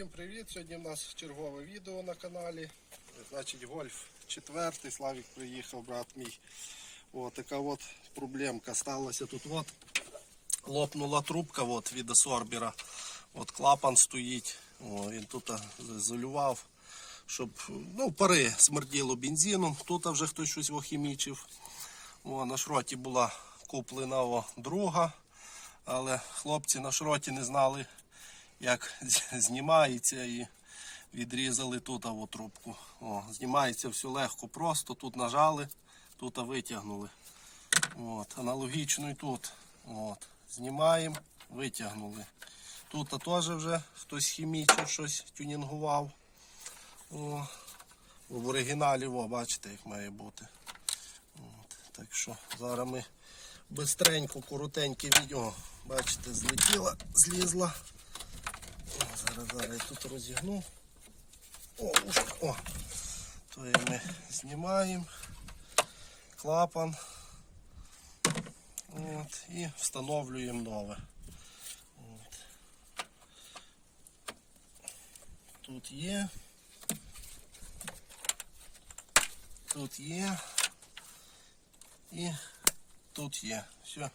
Всім привіт! Сьогодні у нас чергове відео на каналі. Значить, гольф четвертий. Славік приїхав, брат мій. О, така от проблемка сталася. Тут от лопнула трубка от, від асорбера. От клапан стоїть. О, він тут заізолював, щоб ну, пари смерділо бензином. Тут вже хтось щось охімічив. О, на шроті була куплена о, друга. Але хлопці на шроті не знали, як знімається і відрізали тут аву трубку. О, знімається все легко, просто тут нажали, тут витягнули. От, аналогічно і тут. От, знімаємо, витягнули. Тут теж вже хтось хімічив, щось тюнінгував. О, в оригіналі, о, бачите, як має бути. От, так що зараз ми бистренько, коротеньке відео. Бачите, злетіла, злізла. Зараз, зараз я тут розігну. О, о. То і ми знімаємо клапан. От, і встановлюємо нове. От. Тут є. Тут є. І тут є. Все.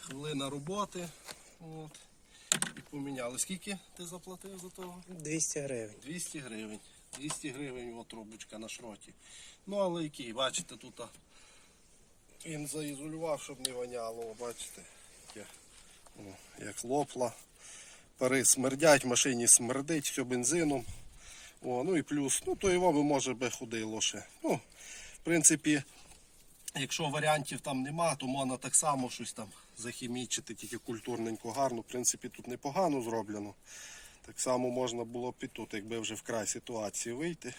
Хвилина роботи. От. Поміняли. Скільки ти заплатив за того? 200 гривень. 200 гривень. 200 гривень от трубочка на шроті. Ну але який, бачите, тут він заізолював, щоб не воняло. О, Бачите, яке, о, як лопла. Пари смердять, в машині смердить, все бензином. О, ну і плюс, ну то його би може би ходило ще. Ну, в принципі, Якщо варіантів там нема, то можна так само щось там захімічити, тільки культурненько гарно. В принципі, тут непогано зроблено. Так само можна було б і тут, якби вже вкрай ситуації вийти.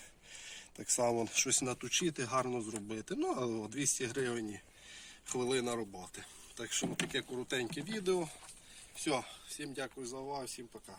Так само щось наточити, гарно зробити. Ну, о, 200 гривень хвилина роботи. Так що таке коротеньке відео. Все, всім дякую за увагу, всім пока.